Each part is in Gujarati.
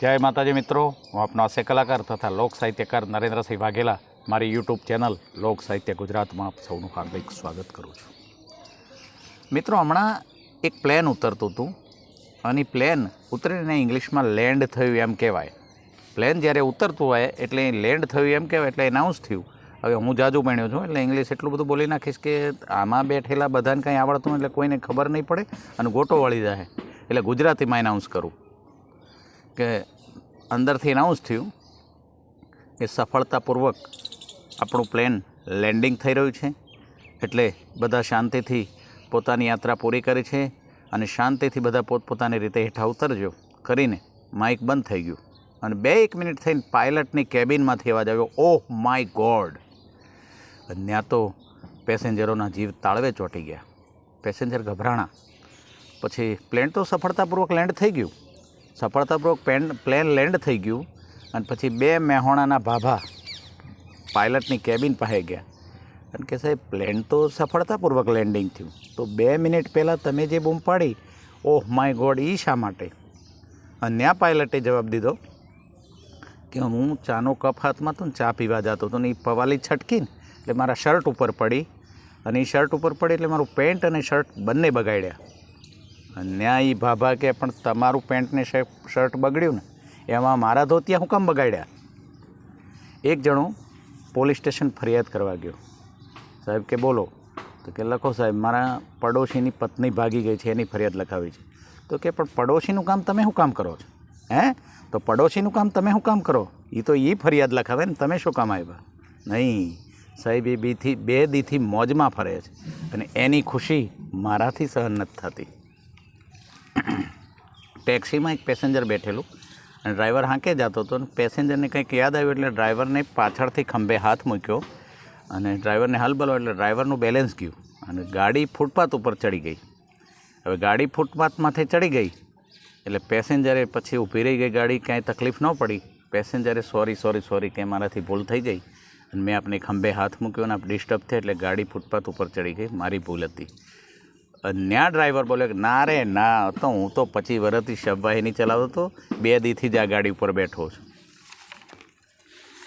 જય માતાજી મિત્રો, હું આપનો હાસ્ય કલાકાર તથા લોક સાહિત્યકાર નરેન્દ્રસિંહ વાઘેલા. મારી યુટ્યુબ ચેનલ લોક સાહિત્ય ગુજરાતમાં આપ સૌનું હાર્દિક સ્વાગત કરું છું. મિત્રો, હમણાં એક પ્લેન ઉતરતું હતું અને પ્લેન ઉતરીને ઇંગ્લિશમાં લેન્ડ થયું એમ કહેવાય. પ્લેન જ્યારે ઉતરતું હોય એટલે લેન્ડ થયું એમ કહેવાય, એટલે એનાઉન્સ થયું. હવે હું જાજુ ભણ્યો છું એટલે ઇંગ્લિશ એટલું બધું બોલી નાખીશ કે આમાં બેઠેલા બધાને કંઈ આવડતું એટલે કોઈને ખબર નહીં પડે અને ગોટો વળી જાય એટલે ગુજરાતીમાં એનાઉન્સ કરું. કે અંદરથી એનાઉન્સ થયું કે સફળતાપૂર્વક આપણું પ્લેન લેન્ડિંગ થઈ રહ્યું છે. એટલે બધા શાંતિથી પોતાની યાત્રા પૂરી કરી છે અને શાંતિથી બધા પોતપોતાની રીતે હેઠા ઉતરજો કરીને માઇક બંધ થઈ ગયું. અને બે એક મિનિટ થઈને પાયલટની કેબિનમાંથી અવાજ આવ્યો ઓહ માય ગોડ ત્યાં તો પેસેન્જરોના જીવ તાળવે ચોંટી ગયા. પેસેન્જર ગભરાણા. પછી પ્લેન તો સફળતાપૂર્વક લેન્ડ થઈ ગયું. સફળતાપૂર્વક પેન, પ્લેન લેન્ડ થઈ ગયું અને પછી બે મેહોણાના ભાભા પાયલટની કેબિન પાસે ગયા. અને કે સાહેબ, પ્લેન તો સફળતાપૂર્વક લેન્ડિંગ થયું. તો બે મિનિટ પહેલાં તમે જે બૂમ પાડી, ઓહ માય ગોડ એ શા માટે? અને ત્યાં પાયલટે જવાબ દીધો કે હું ચાનો કપ હાથમાં હતો ને ચા પીવા જતો હતો ને એ પવાલી છટકીને, એટલે મારા શર્ટ ઉપર પડી. અને એ શર્ટ ઉપર પડી એટલે મારું પેન્ટ અને શર્ટ બંને બગાડ્યા. ત્યાં એ ભાભા કે પણ તમારું પેન્ટને શર્ટ બગડ્યું ને, એમાં મારા ધોતિયા હું કામ બગાડ્યા? એક જણો પોલીસ સ્ટેશન ફરિયાદ કરવા ગયો. સાહેબ કે બોલો. તો કે લખો સાહેબ, મારા પડોશીની પત્ની ભાગી ગઈ છે, એની ફરિયાદ લખાવી છે. તો કે પણ પડોશીનું કામ તમે શું કામ કરો છો? હે? તો પડોશીનું કામ તમે શું કામ કરો? એ તો એ ફરિયાદ લખાવે ને, તમે શું કામ આવ્યા નહીં. સાહેબ, એ બીથી, બે દીથી મોજમાં ફરે છે. અને એની ખુશી મારાથી સહન નથી થતી. ટેક્સીમાં એક પેસેન્જર બેઠેલું અને ડ્રાઈવર હાંકે જતો હતો અને પેસેન્જરને કંઈક યાદ આવ્યું એટલે ડ્રાઈવરને પાછળથી ખંભે હાથ મૂક્યો અને ડ્રાઈવરને હલબલો એટલે ડ્રાઈવરનું બેલેન્સ ગયું અને ગાડી ફૂટપાથ ઉપર ચડી ગઈ. હવે ગાડી ફૂટપાથમાંથી ચડી ગઈ એટલે પેસેન્જરે પછી ઊભી રહી ગઈ ગાડી કાંઈ તકલીફ ન પડી. પેસેન્જરે સોરી સોરી સોરી કે મારાથી ભૂલ થઈ ગઈ અને મેં આપને ખંભે હાથ મૂક્યો અને આપ ડિસ્ટર્બ થઈ એટલે ગાડી ફૂટપાથ ઉપર ચડી ગઈ. મારી ભૂલ હતી. ન્યા ડ્રાઈવર બોલ્યો કે, ના રે, ના, તો હું તો પચીસ વર્ષથી શબવાહી ચલાવતો હતો બે દીથી જ આ ગાડી ઉપર બેઠો છું.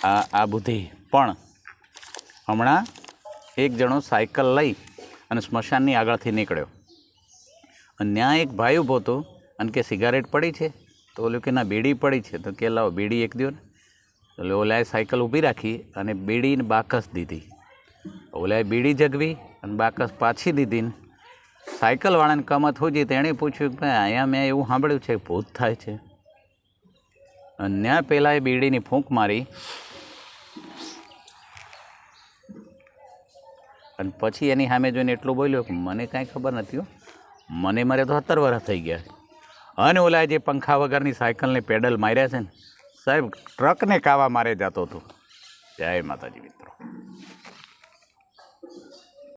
આ આ બુદ્ધિ. પણ હમણાં એક જણો સાયકલ લઈ અને સ્મશાનની આગળથી નીકળ્યો. અને ત્યાં એક ભાઈ ઊભો હતો અને કે સિગારેટ પડી છે. તો ઓલું કે, ના, બીડી પડી છે. તો કે, લાવો, બીડી એક દો ને. એટલે ઓલાએ સાયકલ ઊભી રાખી અને બીડીને બાકસ દીધી. ઓલાએ બીડી જગવી અને બાકસ પાછી દીધી ને સાયકલવાળાને કમત હોજી તેણે પૂછ્યું કે અહીંયા મેં એવું સાંભળ્યું છે, ભૂત થાય છે. અને ત્યાં પહેલાં એ બીડીની ફૂંક મારી. અને પછી એની સામે જોઈને એટલું બોલ્યો કે મને કાંઈ ખબર નથી મને મારે તો સત્તર વર્ષ થઈ ગયા અને ઓલા જે પંખા વગરની સાયકલને પેડલ માર્યા છે ને, સાહેબ, ટ્રકને કાવા મારે જતો હતો. જય માતાજી.